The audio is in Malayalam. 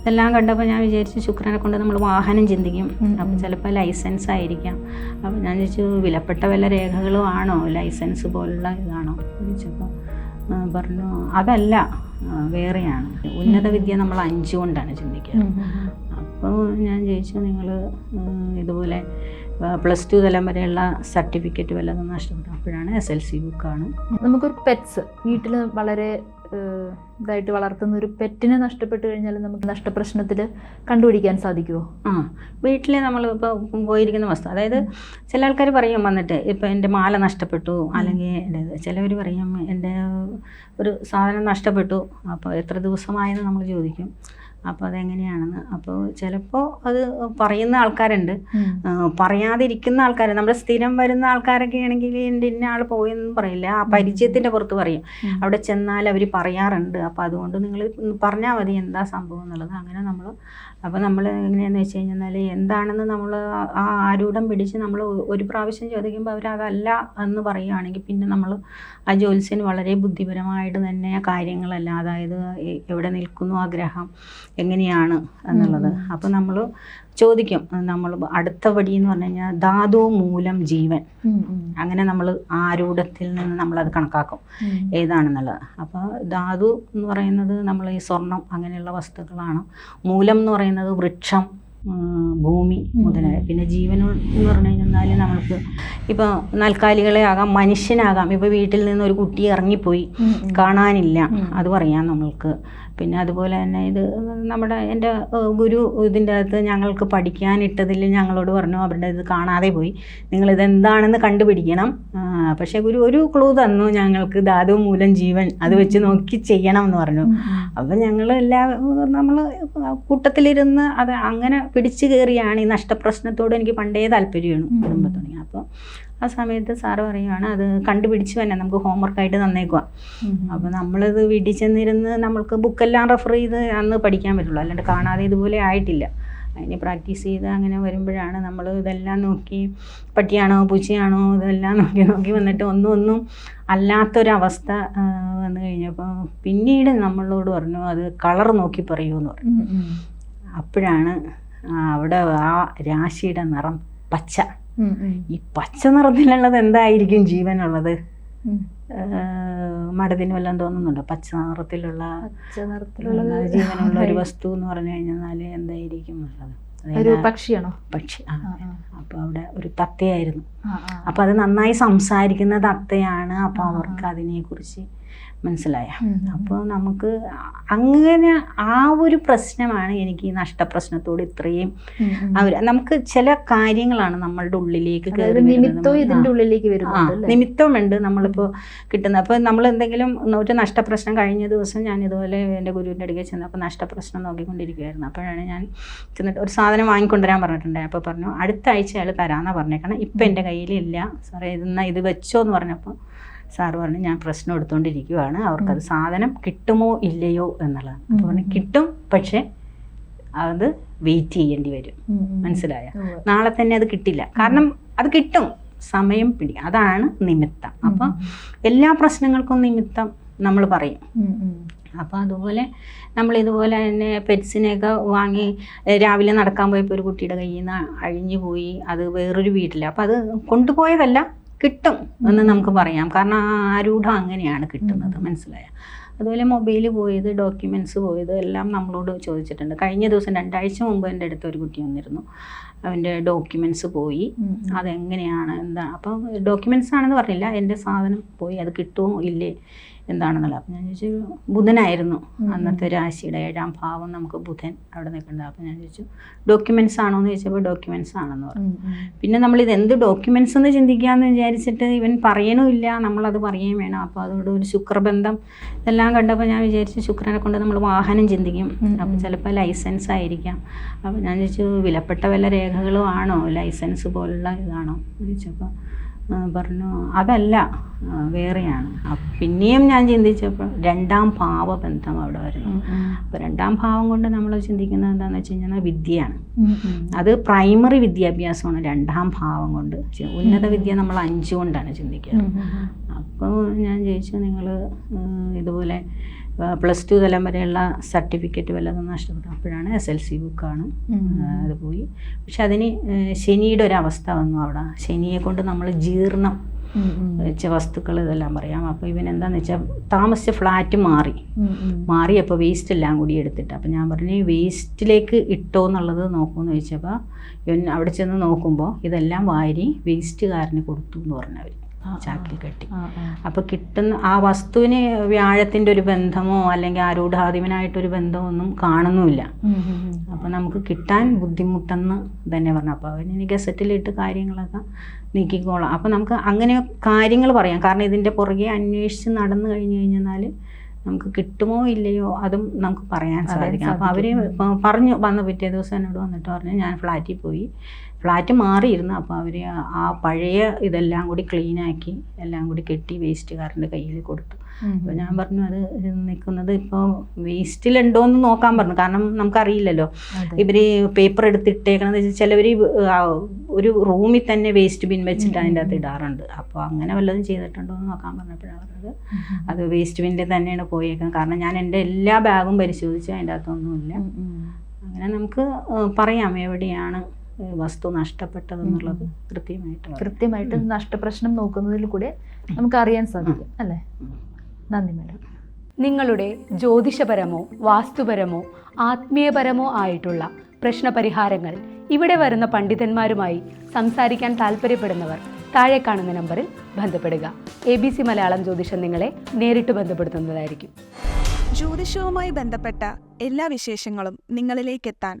ഇതെല്ലാം കണ്ടപ്പോൾ ഞാൻ വിചാരിച്ചു ശുക്രനെ കൊണ്ട് നമ്മൾ വാഹനം ചിന്തിക്കും. അപ്പം ചിലപ്പോൾ ലൈസൻസ് ആയിരിക്കാം. അപ്പം ഞാൻ ചോദിച്ചു വിലപ്പെട്ട വല്ല രേഖകളും ആണോ? ലൈസൻസ് പോലുള്ള ഇതാണോ? ചോദിച്ചപ്പോൾ പറഞ്ഞു അതല്ല വേറെയാണ്. ഉന്നത വിദ്യ നമ്മൾ അഞ്ചുകൊണ്ടാണ് ചിന്തിക്കുക. അപ്പോൾ ഞാൻ ചോദിച്ചു നിങ്ങൾ ഇതുപോലെ പ്ലസ് ടു തലം വരെയുള്ള സർട്ടിഫിക്കറ്റ് വല്ലതും നഷ്ടപ്പെട്ടു? അപ്പോഴാണ് എസ് എൽ സി ബുക്കാണ്. നമുക്കൊരു പെറ്റ്സ്. വീട്ടിൽ വളരെ ഇതായിട്ട് വളർത്തുന്ന ഒരു പെറ്റിനെ നഷ്ടപ്പെട്ട് കഴിഞ്ഞാൽ നമുക്ക് നഷ്ടപ്രശ്നത്തിൽ കണ്ടുപിടിക്കാൻ സാധിക്കുമോ ആ വീട്ടിൽ നമ്മൾ ഇപ്പോൾ പോയിരിക്കുന്ന വസ്തു അതായത് ചില ആൾക്കാർ പറയും വന്നിട്ട് ഇപ്പോൾ എന്റെ മാല നഷ്ടപ്പെട്ടു അല്ലെങ്കിൽ എന്റെ ചിലവർ പറയും എന്റെ ഒരു സാധനം നഷ്ടപ്പെട്ടു അപ്പോൾ എത്ര ദിവസമായെന്ന് നമ്മൾ ചോദിക്കും. അപ്പോൾ അതെങ്ങനെയാണെന്ന്. അപ്പോൾ ചിലപ്പോൾ അത് പറയുന്ന ആൾക്കാരുണ്ട്. പറയാതിരിക്കുന്ന ആൾക്കാർ നമ്മുടെ സ്ഥിരം വരുന്ന ആൾക്കാരൊക്കെ ആണെങ്കിൽ എന്റെ ഇന്ന ആൾ പോയെന്ന് പറയില്ല. ആ പരിചയത്തിന്റെ പുറത്ത് പറയും. അവിടെ ചെന്നാൽ അവർ പറയാറുണ്ട്. അപ്പോൾ അതുകൊണ്ട് നിങ്ങൾ പറഞ്ഞാൽ മതി എന്താ സംഭവം എന്നുള്ളത്. അങ്ങനെ നമ്മൾ അപ്പോൾ നമ്മൾ എങ്ങനെയാണെന്ന് വെച്ച് കഴിഞ്ഞാൽ എന്താണെന്ന് നമ്മൾ ആ ആരൂഢം പിടിച്ച് നമ്മൾ ഒരു പ്രാവശ്യം ചോദിക്കുമ്പോൾ അവർ അതല്ല എന്ന് പറയുകയാണെങ്കിൽ പിന്നെ നമ്മൾ ആ ജ്യോത്സ്യന് വളരെ ബുദ്ധിപരമായിട്ട് തന്നെ കാര്യങ്ങളല്ല അതായത് എവിടെ നിൽക്കുന്നു ആ ഗ്രഹം എങ്ങനെയാണ് എന്നുള്ളത്. അപ്പോൾ നമ്മൾ ചോദിക്കും നമ്മൾ അടുത്ത പടി എന്ന് പറഞ്ഞു കഴിഞ്ഞാൽ ധാതു മൂലം ജീവൻ. അങ്ങനെ നമ്മൾ ആരൂഢത്തിൽ നിന്ന് നമ്മളത് കണക്കാക്കും. ഏതാണെന്നുള്ളത്. അപ്പോൾ ധാതു എന്ന് പറയുന്നത് നമ്മൾ ഈ സ്വർണം അങ്ങനെയുള്ള വസ്തുക്കളാണ്. മൂലം എന്ന് പറയുന്നത് വൃക്ഷം ഉം, ഭൂമി മുതലായ. പിന്നെ ജീവൻ എന്ന് പറഞ്ഞു കഴിഞ്ഞാൽ നമ്മൾക്ക് ഇപ്പോൾ നാൽക്കാലികളെ ആകാം മനുഷ്യനാകാം. ഇപ്പോൾ വീട്ടിൽ നിന്ന് ഒരു കുട്ടി ഇറങ്ങിപ്പോയി. കാണാനില്ല. അത് പറയാം നമ്മൾക്ക്. പിന്നെ അതുപോലെ തന്നെ ഇത് നമ്മുടെ എന്റെ ഗുരു ഇതിന്റെ അകത്ത് ഞങ്ങൾക്ക് പഠിക്കാനിട്ടതിൽ ഞങ്ങളോട് പറഞ്ഞു അവരുടെ ഇത് കാണാതെ പോയി. നിങ്ങളിത് എന്താണെന്ന് കണ്ടുപിടിക്കണം പക്ഷേ ഗുരു ഒരു ക്ലൂ തന്നു ഞങ്ങൾക്ക് ധാതു മൂലം ജീവൻ. അത് വെച്ച് നോക്കി ചെയ്യണം എന്ന് പറഞ്ഞു. അപ്പം ഞങ്ങൾ എല്ലാ നമ്മൾ കൂട്ടത്തിലിരുന്ന് അത് അങ്ങനെ പിടിച്ചു കയറിയാണ് ഈ നഷ്ടപ്രശ്നത്തോട് എനിക്ക് പണ്ടേ താല്പര്യമാണ്. കുടുംബത്തോടെ അപ്പോൾ ആ സമയത്ത് സാറ് പറയുവാണ് അത് കണ്ടുപിടിച്ച് തന്നെ നമുക്ക് ഹോംവർക്കായിട്ട് തന്നേക്കുക. അപ്പോൾ നമ്മളിത് വീട്ടിൽ ചെന്നിരുന്ന് നമ്മൾക്ക് ബുക്കെല്ലാം റെഫർ ചെയ്ത് അന്ന് പഠിക്കാൻ പറ്റുള്ളൂ അല്ലാണ്ട് കാണാതെ ഇതുപോലെ ആയിട്ടില്ല അതിന് പ്രാക്ടീസ് ചെയ്ത് അങ്ങനെ വരുമ്പോഴാണ് നമ്മൾ ഇതെല്ലാം നോക്കി പട്ടിയാണോ പൂച്ചയാണോ ഇതെല്ലാം നോക്കി നോക്കി വന്നിട്ട് ഒന്നും ഒന്നും അല്ലാത്തൊരവസ്ഥ വന്നു കഴിഞ്ഞപ്പോൾ പിന്നീട് നമ്മളോട് പറഞ്ഞു അത് കളർ നോക്കി പറയൂ എന്ന് പറഞ്ഞു. അപ്പോഴാണ് അവിടെ ആ രാശിയുടെ നിറം പച്ച. ഈ പച്ച നിറത്തിലുള്ളത് എന്തായിരിക്കും ജീവനുള്ളത്. മടത്തിന് വല്ലതും തോന്നുന്നുണ്ടോ? പച്ച നിറത്തിലുള്ള പച്ച നിറത്തിലുള്ള ജീവനുള്ള ഒരു വസ്തു എന്ന് പറഞ്ഞു കഴിഞ്ഞാൽ എന്തായിരിക്കും ഉള്ളത്? ഒരു പക്ഷിയാണോ? പക്ഷി. അപ്പോൾ അവിടെ ഒരു തത്തയായിരുന്നു. അപ്പോൾ അത് നന്നായി സംസാരിക്കുന്ന തത്തയാണ്. അപ്പൊ അവർക്ക് അതിനെ കുറിച്ച് മനസ്സിലായ. അപ്പോൾ നമുക്ക് അങ്ങനെ ആ ഒരു പ്രശ്നമാണ് എനിക്ക് ഈ നഷ്ടപ്രശ്നത്തോട് ഇത്രയും. അവർ നമുക്ക് ചില കാര്യങ്ങളാണ് നമ്മളുടെ ഉള്ളിലേക്ക് കയറി ആ. ഉള്ളിലേക്ക് വരും നിമിത്തമുണ്ട് നമ്മളിപ്പോൾ കിട്ടുന്ന അപ്പോൾ നമ്മൾ എന്തെങ്കിലും ഒരു നഷ്ടപ്രശ്നം കഴിഞ്ഞ ദിവസം ഞാൻ ഇതുപോലെ എന്റെ ഗുരുവിന്റെ അടുക്കൽ ചെന്നപ്പോൾ നഷ്ടപ്രശ്നം നോക്കിക്കൊണ്ടിരിക്കുകയായിരുന്നു അപ്പോഴാണ് ഞാൻ ചെന്നിട്ട് ഒരു സാധനം വാങ്ങിക്കൊണ്ടുവരാൻ പറഞ്ഞിട്ടുണ്ട് അപ്പോൾ പറഞ്ഞു അടുത്ത ആഴ്ച അയാൾ തരാമെന്നാണ് പറഞ്ഞേക്കണം ഇപ്പം എന്റെ കയ്യിലില്ല. സാറേ ഇതെന്നാ ഇത് വെച്ചോ എന്ന് പറഞ്ഞപ്പോൾ സാറ് പറഞ്ഞു ഞാൻ പ്രശ്നം എടുത്തുകൊണ്ടിരിക്കുവാണ് അവർക്കത് സാധനം കിട്ടുമോ ഇല്ലയോ എന്നുള്ളതാണ് അപ്പോൾ പറഞ്ഞു. കിട്ടും പക്ഷേ അത് വെയിറ്റ് ചെയ്യേണ്ടി വരും. മനസ്സിലായ? നാളെ തന്നെ അത് കിട്ടില്ല. കാരണം അത് കിട്ടും. സമയം പിടി അതാണ് നിമിത്തം. അപ്പം എല്ലാ പ്രശ്നങ്ങൾക്കും നിമിത്തം നമ്മൾ പറയും. അപ്പം. അപ്പോൾ അതുപോലെ നമ്മൾ ഇതുപോലെ തന്നെ പെറ്റ്സിനെയൊക്കെ വാങ്ങി രാവിലെ നടക്കാൻ പോയപ്പോൾ ഒരു കുട്ടിയുടെ കയ്യിൽ നിന്ന് അഴിഞ്ഞു പോയി. അത് വേറൊരു വീട്ടിൽ അപ്പോൾ അത് കൊണ്ടുപോയതല്ല. കിട്ടും എന്ന് നമുക്ക് പറയാം. കാരണം ആ ആരൂഢം അങ്ങനെയാണ് കിട്ടുന്നത് മനസ്സിലായ? അതുപോലെ മൊബൈൽ പോയത് ഡോക്യുമെന്റ്സ് പോയത് എല്ലാം നമ്മളോട് ചോദിച്ചിട്ടുണ്ട്. കഴിഞ്ഞ ദിവസം രണ്ടാഴ്ച മുമ്പ് എന്റെ അടുത്ത് ഒരു കുട്ടി വന്നിരുന്നു. അവന്റെ ഡോക്യുമെന്റ്സ് പോയി. അതെങ്ങനെയാണ് എന്താ? അപ്പം ഡോക്യുമെന്റ്സ് ആണെന്ന് പറഞ്ഞില്ല. എന്റെ സാധനം പോയി. അത് കിട്ടുമോ? ഇല്ലേ? എന്താണെന്നുള്ള അപ്പം ഞാൻ ചോദിച്ചു ബുധനായിരുന്നു. അന്നത്തെ രാശിയുടെ ഏഴാം ഭാവം നമുക്ക് ബുധൻ അവിടെ നിൽക്കുന്നത് അപ്പം ഞാൻ ചോദിച്ചു ഡോക്യുമെന്റ്സ് ആണോ? എന്ന് ചോദിച്ചപ്പോൾ ഡോക്യുമെന്റ്സ് ആണെന്ന് പറഞ്ഞു. പിന്നെ നമ്മൾ ഇത് എന്ത് ഡോക്യുമെന്റ്സ് എന്ന് ചിന്തിക്കാമെന്ന് വിചാരിച്ചിട്ട് ഇവൻ പറയണമില്ല നമ്മളത് പറയുകയും വേണം. അപ്പോൾ അതുകൊണ്ട് ഒരു ശുക്രബന്ധം ഇതെല്ലാം കണ്ടപ്പോൾ ഞാൻ വിചാരിച്ചു ശുക്രനെ കൊണ്ട് നമ്മൾ വാഹനം ചിന്തിക്കും. അപ്പം. ചിലപ്പോൾ ലൈസൻസ് ആയിരിക്കാം. അപ്പം ഞാൻ ചോദിച്ചു വിലപ്പെട്ട വല്ല രേഖകളും ആണോ? ലൈസൻസ് പോലുള്ള ഇതാണോ? ചോദിച്ചപ്പോൾ പറഞ്ഞു അതല്ല വേറെയാണ് അപ്പൊ പിന്നെയും ഞാൻ ചിന്തിച്ചപ്പോൾ രണ്ടാം ഭാവബന്ധം അവിടെ വരുന്നു. അപ്പോൾ രണ്ടാം ഭാവം കൊണ്ട് നമ്മൾ ചിന്തിക്കുന്നത് എന്താണെന്ന് വെച്ച് കഴിഞ്ഞാൽ വിദ്യയാണ്. അത് പ്രൈമറി വിദ്യാഭ്യാസമാണ് രണ്ടാം ഭാവം കൊണ്ട് ഉന്നത വിദ്യ നമ്മൾ അഞ്ചുകൊണ്ടാണ് ചിന്തിക്കുക ഉം. അപ്പോൾ ഞാൻ ചോദിച്ചു നിങ്ങൾ ഇതുപോലെ പ്ലസ് ടു തലം വരെയുള്ള സർട്ടിഫിക്കറ്റ് വല്ലതും നഷ്ടപ്പെട്ടു അപ്പോഴാണ് എസ് എൽ സി ബുക്കാണ് അത് പോയി. പക്ഷെ അതിന് ശനിയുടെ ഒരു അവസ്ഥ വന്നു അവിടെ. ശനിയെ കൊണ്ട് നമ്മൾ ജീർണം. വെച്ച വസ്തുക്കൾ ഇതെല്ലാം പറയാം. അപ്പോൾ ഇവൻ എന്താണെന്ന് വെച്ചാൽ താമസിച്ച ഫ്ലാറ്റ് മാറി. മാറിയപ്പോൾ വേസ്റ്റ് എല്ലാം കൂടി എടുത്തിട്ട്. അപ്പോൾ ഞാൻ പറഞ്ഞു വേസ്റ്റിലേക്ക് ഇട്ടോ എന്നുള്ളത് നോക്കുമെന്ന് ചോദിച്ചപ്പോൾ ഇവൻ അവിടെ ചെന്ന് നോക്കുമ്പോൾ ഇതെല്ലാം വാരി വേസ്റ്റുകാരന് കൊടുത്തു എന്ന് പറഞ്ഞവർ. ചാക്കിൽ കെട്ടി. അപ്പോൾ കിട്ടുന്ന ആ വസ്തുവിന് വ്യാഴത്തിന്റെ ഒരു ബന്ധമോ അല്ലെങ്കിൽ ആരൂഢാധിപനായിട്ടൊരു ബന്ധമോ ഒന്നും കാണുന്നുമില്ല. അപ്പോൾ നമുക്ക് കിട്ടാൻ ബുദ്ധിമുട്ടെന്ന് തന്നെ പറഞ്ഞു. അപ്പോൾ അവൻ ഇനി ഗസറ്റിലിട്ട് കാര്യങ്ങളൊക്കെ നീക്കിക്കോളാം. അപ്പോൾ നമുക്ക് അങ്ങനെ കാര്യങ്ങൾ പറയാം. കാരണം ഇതിന്റെ പുറകെ അന്വേഷിച്ച് നടന്നു കഴിഞ്ഞു കഴിഞ്ഞാൽ നമുക്ക് കിട്ടുമോ ഇല്ലയോ അതും നമുക്ക് പറയാൻ പറയാൻ സാധിക്കും. അപ്പോൾ അവർ പറഞ്ഞു വന്ന പിറ്റേ ദിവസം എന്നോട് വന്നിട്ട് പറഞ്ഞു ഞാൻ ഫ്ലാറ്റിൽ പോയി ഫ്ലാറ്റ് മാറിയിരുന്നു. അപ്പോൾ അവർ ആ പഴയ ഇതെല്ലാം കൂടി ക്ലീനാക്കി എല്ലാം കൂടി കെട്ടി വേസ്റ്റുകാരന്റെ കയ്യിൽ കൊടുത്തു. അപ്പോൾ ഞാൻ പറഞ്ഞു അത് നിൽക്കുന്നത് ഇപ്പോൾ വേസ്റ്റിലുണ്ടോ എന്ന് നോക്കാൻ പറഞ്ഞു. കാരണം നമുക്കറിയില്ലല്ലോ. ഇവർ പേപ്പർ എടുത്തിട്ടേക്കണെന്ന് വെച്ചാൽ ചിലവർ ഒരു റൂമിൽ തന്നെ വേസ്റ്റ് ബിൻ വെച്ചിട്ട് അതിന്റെ അകത്ത് ഇടാറുണ്ട്. അപ്പോൾ അങ്ങനെ വല്ലതും ചെയ്തിട്ടുണ്ടോ എന്ന് നോക്കാൻ പറഞ്ഞപ്പോഴാണ് പറഞ്ഞത്. അത് വേസ്റ്റ് ബിന്നിൽ തന്നെയാണ് പോയേക്കുന്നത്. കാരണം ഞാൻ എന്റെ എല്ലാ ബാഗും പരിശോധിച്ച് അതിന്റെ അകത്തൊന്നുമില്ല. അങ്ങനെ നമുക്ക് പറയാം എവിടെയാണ് വസ്തു നഷ്ടപ്പെട്ടതെന്നുള്ളത് കൃത്യമായിട്ട്. കൃത്യമായിട്ട് നഷ്ടപ്രശ്നം നോക്കുന്നതിൽ കൂടെ നമുക്ക് അറിയാൻ സാധിക്കും അല്ലേ? നന്ദി മാഡം. നിങ്ങളുടെ ജ്യോതിഷപരമോ വാസ്തുപരമോ ആത്മീയപരമോ ആയിട്ടുള്ള പ്രശ്നപരിഹാരങ്ങൾ ഇവിടെ വരുന്ന പണ്ഡിതന്മാരുമായി സംസാരിക്കാൻ താല്പര്യപ്പെടുന്നവർ താഴെ കാണുന്ന നമ്പറിൽ ബന്ധപ്പെടുക. എ ബി സി മലയാളം ജ്യോതിഷം നിങ്ങളെ നേരിട്ട് ബന്ധപ്പെടുത്തുന്നതായിരിക്കും. ജ്യോതിഷവുമായി ബന്ധപ്പെട്ട എല്ലാ വിശേഷങ്ങളും നിങ്ങളിലേക്കെത്താൻ